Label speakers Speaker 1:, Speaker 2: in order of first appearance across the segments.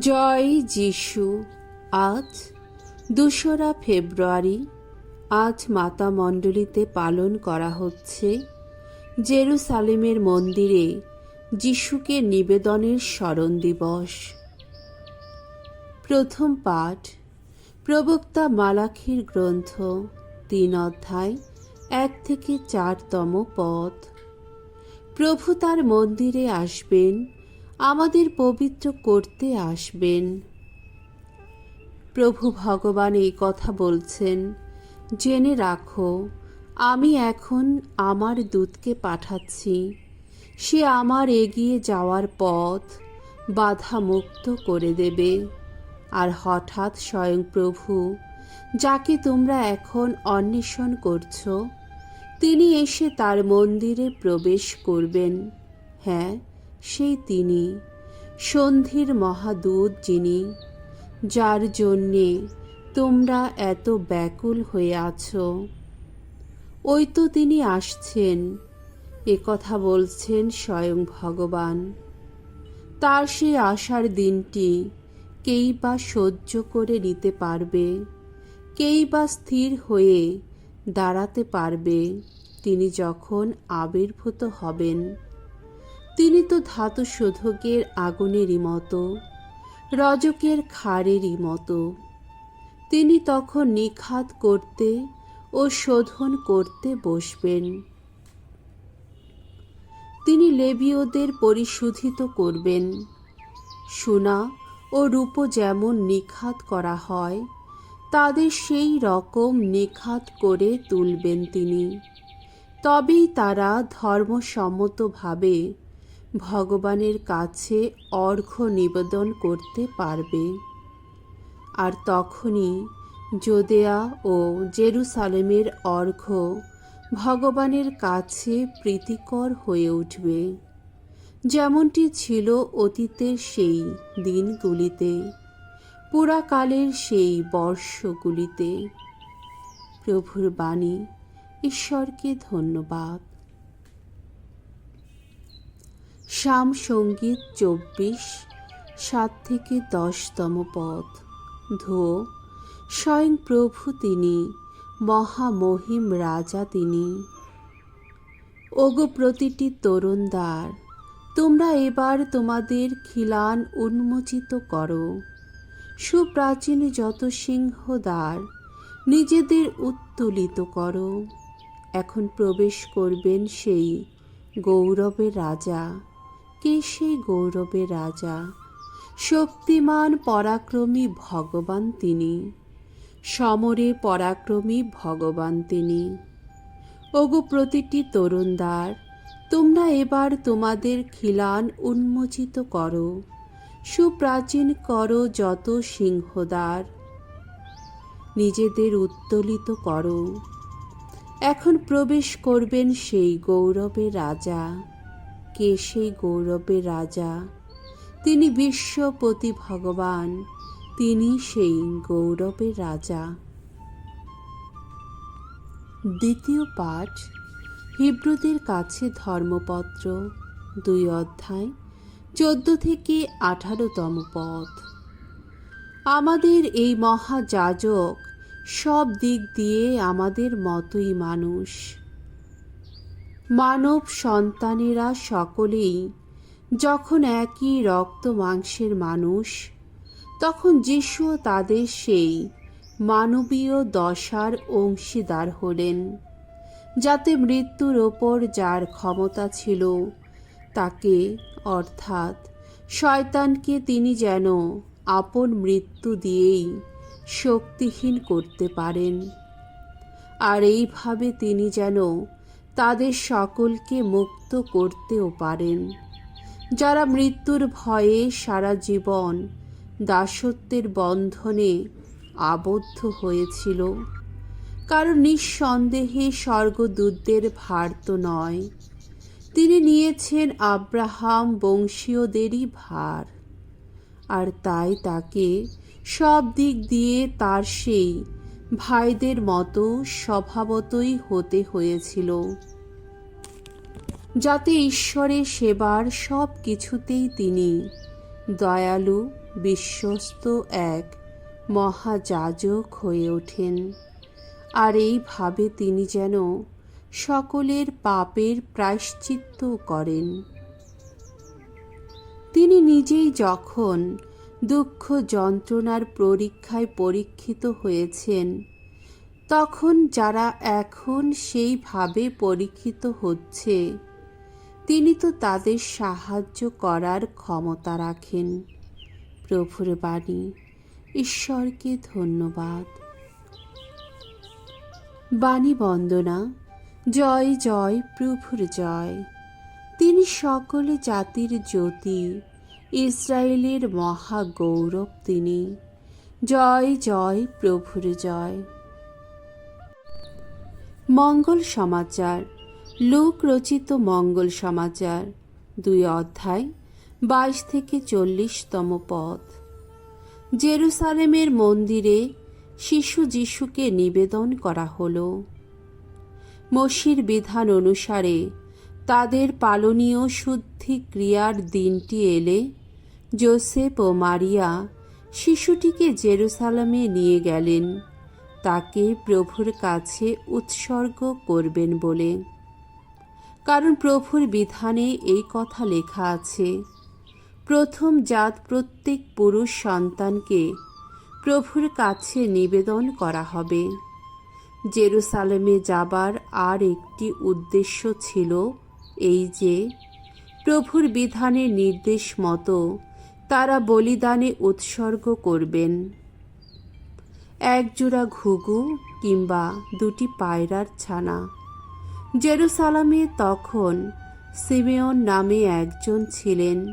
Speaker 1: জয় যিশু। আজ দোসরা ফেব্রুয়ারি, আজ মাতা মণ্ডলীতে পালন করা হচ্ছে জেরুসালেমের মন্দিরে যিশুকে নিবেদনের স্মরণ দিবস। প্রথম পাঠ, প্রবক্তা মালাখির গ্রন্থ, তিন অধ্যায়, এক থেকে চারতম পদ। প্রভু তার মন্দিরে আসবেন আমাদের পবিত্র করতে আসবেন। প্রভু ভগবান এই কথা বলছেন, জেনে রাখো, আমি এখন আমার দূতকে পাঠাচ্ছি। সে আমার এগিয়ে যাওয়ার পথ বাধা মুক্ত করে দেবে। আর হঠাৎ স্বয়ং প্রভু, যাকে তোমরা এখন অন্বেষণ করছ, তিনি এসে তার মন্দিরে প্রবেশ করবেন। হ্যাঁ সেই তিনি, সন্ধির মহাদূত যিনি, যার জন্যে তোমরা এত ব্যাকুল হয়ে আছো। ওই তো তিনি আসছেন, এ কথা বলছেন স্বয়ং ভগবান। তার সেই আসার দিনটি কেই বা সহ্য করে নিতে পারবে, কেই বা স্থির হয়ে দাঁড়াতে পারবে, তিনি যখন আবির্ভূত হবেন। তিনি তো ধাতু শোধকের আগুনেরই মতো, রজকের খাড়েরই মতো। তিনি তখন নিখাত করতে ও শোধন করতে বসবেন। তিনি লেবীয়দের পরিশোধিত করবেন। সোনা ও রূপ যেমন নিখাত করা হয়, তাদের সেই রকম নিখাত করে তুলবেন তিনি। তবেই তারা ধর্মসম্মতভাবে ভগবানের কাছে অর্ঘ্য নিবেদন করতে পারবে। আর তখনই যোদেয়া ও জেরুসালেমের অর্ঘ্য ভগবানের কাছে প্রীতিকর হয়ে উঠবে। যেমনটি ছিল অতীতের সেই দিনগুলিতে, পুরাকালের সেই বর্ষগুলিতে। প্রভুর বাণী, ঈশ্বরকে ধন্যবাদ। শাম সংগীত চব্বিশ, সাত থেকে দশতম পদ। ধো, স্বয়ং প্রভু তিনি, মহামহিম রাজা তিনি। ওগো প্রতিটি তরুণদার তোমরা এবার তোমাদের খিলান উন্মোচিত করো। সুপ্রাচীন যত সিংহদ্বার নিজেদের উত্তোলিত করো। এখন প্রবেশ করবেন সেই গৌরবের রাজা। কে সেই গৌরবের রাজা? শক্তিমান পরাক্রমী ভগবান তিনি। সমরে পরাক্রমী ভগবান তিনি। ওগো প্রতিটি তরুণদার, তোমরা এবার তোমাদের খিলান উন্মোচিত করো। সুপ্রাচীন করো যত সিংহদ্বার নিজেদের উত্তোলিত করো। এখন প্রবেশ করবেন সেই গৌরবের রাজা। কে সেই গৌরবের রাজা? তিনি বিশ্বপতি ভগবান, তিনি সেই গৌরবের রাজা। দ্বিতীয় পাঠ, হিব্রুদের কাছে ধর্মপত্র, দুই অধ্যায়, চোদ্দ থেকে আঠারোতম পদ আমাদের এই মহাযাজক সব দিক দিয়ে আমাদের মতোই মানুষ। মানব সন্তানেরা সকলেই যখন একই রক্ত মাংসের মানুষ, তখন যিশু তাদের সেই মানবীয় দশার অংশীদার হলেন, যাতে মৃত্যুর ওপর যার ক্ষমতা ছিল, তাকে অর্থাৎ শয়তানকে তিনি যেন আপন মৃত্যু দিয়েই শক্তিহীন করতে পারেন। আর এইভাবে তিনি যেন তাদের সকলকে মুক্ত করতেও পারেন। যারা মৃত্যুর ভয়ে সারা জীবন দাসত্বের বন্ধনে আবদ্ধ হয়েছিল কারণ নিঃসন্দেহে স্বর্গদূতদের ভার তো নয়। তিনি নিয়েছেন আব্রাহাম বংশীয়দেরই ভার। আর তাই তাকে সব দিক দিয়ে তার সেই ভাইদের মতো স্বভাবতই হতে হয়েছিল। যাতে ঈশ্বরের সেবার সব কিছুতেই তিনি দয়ালু, বিশ্বস্ত এক মহাযাজক হয়ে ওঠেন। আর এইভাবে তিনি যেন সকলের পাপের প্রায়শ্চিত্ত করেন। তিনি নিজেই যখন দুঃখ যন্ত্রণার পরীক্ষায় পরীক্ষিত হয়েছেন। তখন যারা এখন সেইভাবে পরীক্ষিত হচ্ছে, তিনি তো তাদের সাহায্য করার ক্ষমতা রাখেন। প্রভুর বাণী, ঈশ্বরকে ধন্যবাদ। বাণী বন্দনা, জয় জয়, প্রভুর জয়। তিনি সকল জাতির জ্যোতি ইসরায়েলের মহা গৌরব তিনি। জয় জয়, প্রভুর জয়। মঙ্গল সমাচার। লোক রচিত মঙ্গল সমাচার। দুই অধ্যায়, বাইশ থেকে চল্লিশতম পদ জেরুসালেমের মন্দিরে শিশু যিশুকে নিবেদন করা হল। মসির বিধান অনুসারে তাদের পালনীয় শুদ্ধি ক্রিয়ার দিনটি এলে জোসেফ ও মারিয়া শিশুটিকে জেরুসালামে নিয়ে গেলেন। তাকে প্রভুর কাছে উৎসর্গ করবেন বলে। কারণ প্রভুর বিধানে এই কথা লেখা আছে, প্রথম জাত প্রত্যেক পুরুষ সন্তানকে প্রভুর কাছে নিবেদন করা হবে। জেরুসালেমে যাবার আর একটি উদ্দেশ্য ছিল এই যে, প্রভুর বিধানের নির্দেশ মতো তারা বলিদানে উৎসর্গ করবেন। একজোড়া ঘুঘু কিংবা দুটি পায়রার ছানা। জেরুসালামে তখন সিমেয়ন নামে একজন ছিলেন।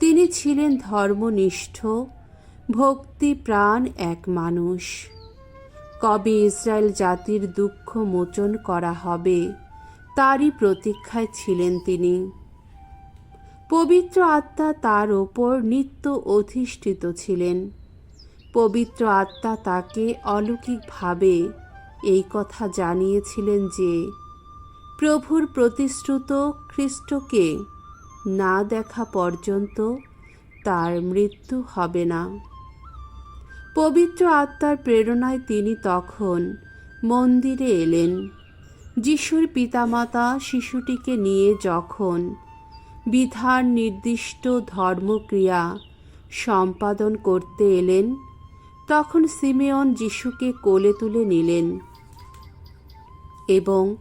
Speaker 1: তিনি ছিলেন ধর্মনিষ্ঠ, ভক্তিপ্রাণ এক মানুষ। কবে ইসরায়েল জাতির দুঃখ মোচন করা হবে তারই প্রতীক্ষায় ছিলেন তিনি। পবিত্র আত্মা তার ওপর নিত্য অধিষ্ঠিত ছিলেন। পবিত্র আত্মা তাকে অলৌকিকভাবে এই কথা জানিয়েছিলেন যে, প্রভুর প্রতিশ্রুত খ্রিস্টকে না দেখা পর্যন্ত তার মৃত্যু হবে না। পবিত্র আত্মার প্রেরণায় তিনি তখন মন্দিরে এলেন। যিশুর পিতামাতা শিশুটিকে নিয়ে যখন বিধান নির্দিষ্ট ধর্মক্রিয়া সম্পাদন করতে এলেন, তখন সিমেয়ন যিশুকে কোলে তুলে নিলেন এবং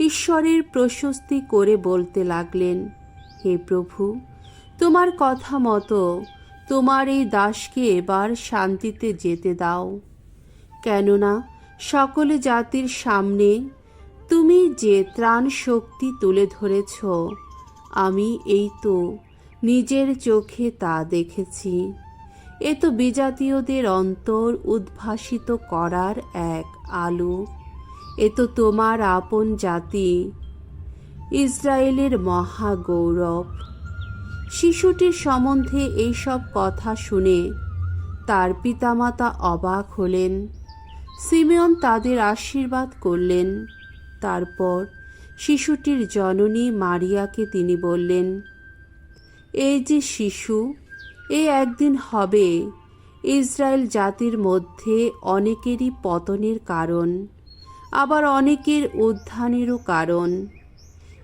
Speaker 1: ঈশ্বরের প্রশস্তি করে বলতে লাগলেন, হে প্রভু, তোমার কথা মতো তোমার এই দাসকে এবার শান্তিতে যেতে দাও। কেননা সকল জাতির সামনে তুমি যে ত্রাণ শক্তি তুলে ধরেছ, আমি এই তো নিজের চোখে তা দেখেছি। এ তো বিজাতীয়দের অন্তর উদ্ভাসিত করার এক আলো। এ তো তোমার আপন জাতি, ইসরায়েলের মহা গৌরব শিশুটির সম্বন্ধে এইসব কথা শুনে তার পিতামাতা অবাক হলেন। সিমেয়ন তাদের আশীর্বাদ করলেন। তারপর শিশুটির জননী মারিয়াকে তিনি বললেন এই যে শিশু, এ একদিন হবে ইসরায়েল জাতির মধ্যে অনেকেরই পতনের কারণ, আবার অনেকের উত্থানেরও কারণ।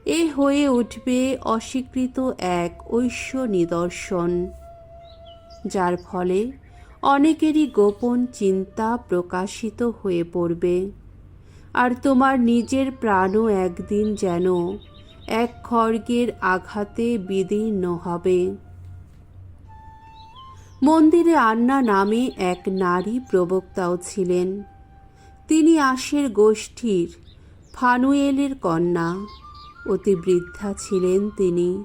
Speaker 1: এ হয়ে উঠবে অস্বীকৃত এক ঐশ্য নিদর্শন, যার ফলে অনেকেরই গোপন চিন্তা প্রকাশিত হয়ে পড়বে। আর তোমার নিজের প্রাণও একদিন যেন এক খড়গের আঘাতে বিদীর্ণ হবে। মন্দিরে আন্না নামে এক নারী প্রবক্তাও ছিলেন। তিনি আশের গোষ্ঠীর ফানুয়েলের কন্যা, অতি বৃদ্ধা ছিলেন তিনি।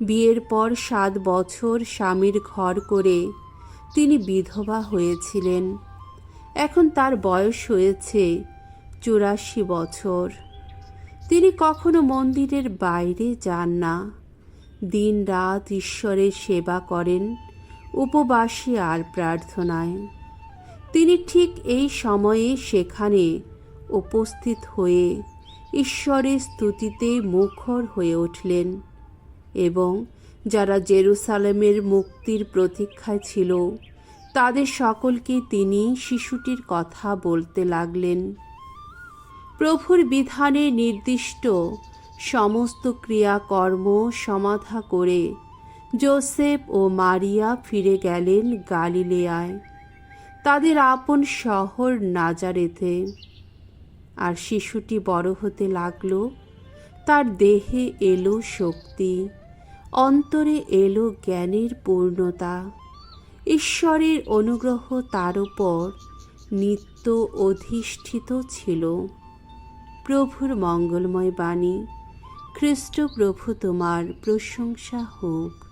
Speaker 1: বিয়ের পর সাত বছর স্বামীর ঘর করে তিনি বিধবা হয়েছিলেন। এখন তার বয়স হয়েছে চুরাশি বছর। তিনি কখনো মন্দিরের বাইরে যান না। দিন রাত ঈশ্বরের সেবা করেন, উপবাসী আর প্রার্থনায়। তিনি ঠিক এই সময়ে সেখানে উপস্থিত হয়ে ঈশ্বরের স্তুতিতে মুখর হয়ে উঠলেন এবং যারা জেরুসালেমের মুক্তির প্রতীক্ষায় ছিল, তাদের সকলকে তিনি শিশুটির কথা বলতে লাগলেন। প্রভুর বিধানে নির্দিষ্ট সমস্ত ক্রিয়াকর্ম সমাধা করে জোসেফ ও মারিয়া ফিরে গেলেন গালিলেয়ায়। তাদের আপন শহর নাজারেতে। আর শিশুটি বড় হতে লাগল, তার দেহে এলো শক্তি, অন্তরে এলো জ্ঞানের পূর্ণতা। ঈশ্বরের অনুগ্রহ তার উপর নিত্য অধিষ্ঠিত ছিল। প্রভুর মঙ্গলময় বাণী খ্রিস্ট প্রভু তোমার প্রশংসা হোক।